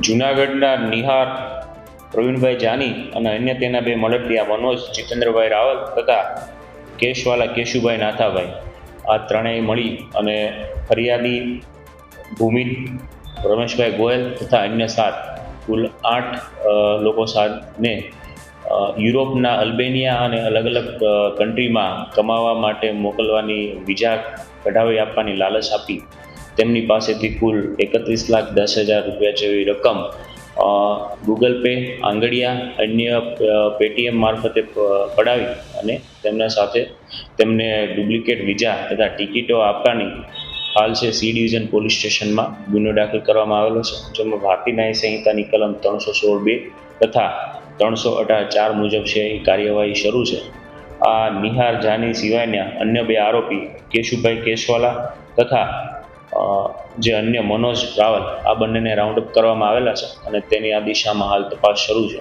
જૂનાગઢના નિહાર, પ્રવીણભાઈ જાની અને અન્ય તેના બે મળતિયા મનોજ, જીતેન્દ્રભાઈ રાવલ તથા કેશવાલા કેશુભાઈ નાથાભાઈ. આ ત્રણેય મળી અને ફરિયાદી ભૂમિ રમેશભાઈ ગોયલ તથા અન્ય સાત, કુલ આઠ લોકો સાથને યુરોપના અલ્બેનિયા અને અલગ અલગ કન્ટ્રીમાં કમાવા માટે મોકલવાની વિઝા કઢાવી આપવાની લાલચ આપી. તેમની પાસેથી કુલ એકત્રીસ લાખ દસ હજાર રૂપિયા જેવી રકમ ગૂગલ પે આંગડિયા અન્ય પેટીએમ મારફતે પડાવી અને તેમના સાથે તેમને ડુપ્લિકેટ વિઝા તથા ટિકિટો આપવાની હાલ છે સી ડિવિઝન પોલીસ સ્ટેશનમાં ગુનો દાખલ કરવામાં આવેલો છે, જેમાં ભારતીય ન્યાય સંહિતાની કલમ ત્રણસો સોળ બે તથા ત્રણસો અઢાર ચાર મુજબ છે એ કાર્યવાહી શરૂ છે. આ નિહાર જાની સિવાયના અન્ય બે આરોપી કેશુભાઈ કેશવાલા તથા જે અન્ય મનોજ રાવલ, આ બંનેને રાઉન્ડ અપ કરવામાં આવેલા છે અને તેની આ દિશામાં હાલ તપાસ શરૂ છે.